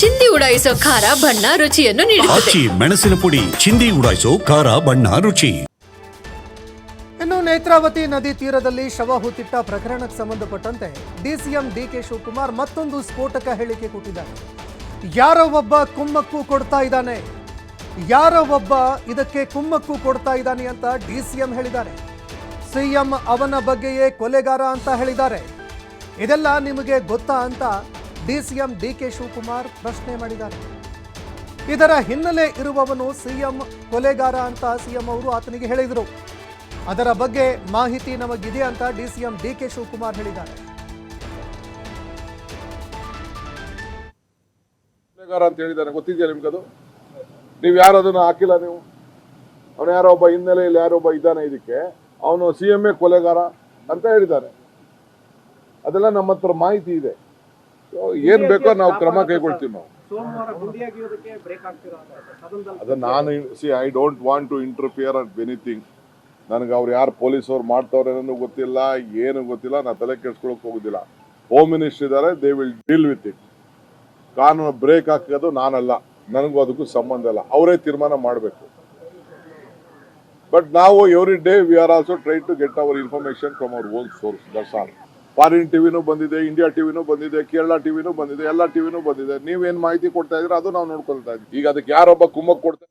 ಚಿಂದಿ ಉಡಾಯಿಸೋ ಖಾರ ಬಣ್ಣ ರುಚಿಯನ್ನು ನೀಡುತ್ತದೆ. ಆಚಿ ಮೆಣಸಿನ ಪುಡಿ ಚಿಂದಿ ಉಡಾಯಿಸೋ ಖಾರ ಬಣ್ಣ ರುಚಿ. ಇನ್ನು ನೇತ್ರಾವತಿ ನದಿ ತೀರದಲ್ಲಿ ಶವ ಹೂತಿಟ್ಟ ಪ್ರಕರಣಕ್ಕೆ ಸಂಬಂಧಪಟ್ಟಂತೆ ಡಿಸಿಎಂ ಡಿಕೆ ಶಿವಕುಮಾರ್ ಮತ್ತೊಂದು ಸ್ಫೋಟಕ ಹೇಳಿಕೆ ಕೊಟ್ಟಿದ್ದಾರೆ. ಯಾರೋ ಒಬ್ಬ ಕುಮ್ಮಕ್ಕು ಕೊಡ್ತಾ ಇದ್ದಾನೆ. ಯಾರೋ ಒಬ್ಬ ಇದಕ್ಕೆ ಕುಮ್ಮಕ್ಕು ಕೊಡ್ತಾ ಇದ್ದಾನೆ ಅಂತ ಡಿಸಿಎಂ ಹೇಳಿದ್ದಾರೆ. ಸಿಎಂ ಅವನ ಬಗ್ಗೆಯೇ ಕೊಲೆಗಾರ ಅಂತ ಹೇಳಿದ್ದಾರೆ. ಇದೆಲ್ಲ ನಿಮಗೆ ಗೊತ್ತಾ ಅಂತ ಡಿಸಿಎಂ ಡಿಕೆ ಶಿವಕುಮಾರ್ ಪ್ರಶ್ನೆ ಮಾಡಿದ್ದಾರೆ. ಇದರ ಹಿನ್ನೆಲೆ ಇರುವವನು ಸಿಎಂ ಕೊಲೆಗಾರ ಅಂತ ಸಿಎಂ ಅವರು ಆತನಿಗೆ ಹೇಳಿದರು. ಅದರ ಬಗ್ಗೆ ಮಾಹಿತಿ ನಮಗಿದೆ ಅಂತ ಡಿಸಿಎಂ ಡಿಕೆ ಶಿವಕುಮಾರ್ ಹೇಳಿದ್ದಾರೆ. ಕೊಲೆಗಾರ ಅಂತ ಹೇಳಿದ್ದಾರೆ. ಗೊತ್ತಿದೆಯಾ ನಿಮ್ಗದು ನೀವು ಯಾರು ಅದನ್ನ ಹಾಕಿಲ್ಲ ನೀವು? ಅವನು ಯಾರೋ ಒಬ್ಬ ಹಿನ್ನೆಲೆಯಲ್ಲಿ ಯಾರೋ ಒಬ್ಬ ಇದ್ದಾನೆ ಇದಕ್ಕೆ. ಅವನು ಸಿ ಎಂ ಎ ಕೊಲೆಗಾರ ಅಂತ ಹೇಳಿದ್ದಾರೆ. ಅದೆಲ್ಲ ನಮ್ಮ ಹತ್ರ ಮಾಹಿತಿ ಇದೆ. ಏನ್ ಬೇಕೋ ನಾವು ಕ್ರಮ ಕೈಗೊಳ್ತೀವಿ ನಾವು. ಅದನ್ನ ನಾನು see I don't want to interfere at anything ನನಗೆ ಅವ್ರು ಯಾರು ಪೊಲೀಸವ್ರು ಮಾಡ್ತವ್ರೆ ಏನೂ ಗೊತ್ತಿಲ್ಲ ಏನು ಗೊತ್ತಿಲ್ಲ ನಾ ತಲೆ ಕೆಡ್ಸ್ಕೊಳಕ್ ಹೋಗುದಿಲ್ಲ. ಹೋಮ್ ಮಿನಿಸ್ಟರ್ ಇದ್ದಾರೆ they will deal with it ಕಾನೂನು ಬ್ರೇಕ್ ಹಾಕೋದು ನಾನಲ್ಲ ನನಗೂ ಅದಕ್ಕೂ ಸಂಬಂಧ ಇಲ್ಲ ಅವರೇ ತೀರ್ಮಾನ ಮಾಡಬೇಕು. ಬಟ್ ನಾವು every day we are also try to get our information from our own source that's all foreign ಟಿವಿನೂ ಬಂದಿದೆ, ಇಂಡಿಯಾ ಟಿವಿನೂ ಬಂದಿದೆ, ಕೇರಳ ಟಿವಿನೂ ಬಂದಿದೆ, ಎಲ್ಲ ಟಿವಿನೂ ಬಂದಿದೆ. ನೀವೇನ್ ಮಾಹಿತಿ ಕೊಡ್ತಾ ಇದ್ರೆ ಅದು ನಾವು ನೋಡ್ಕೊಳ್ತಾ ಇದ್ವಿ ಈಗ ಅದಕ್ಕೆ ಯಾರೊಬ್ಬ ಕುಮ್ಮಕ್ ಕೊಡ್ತಾ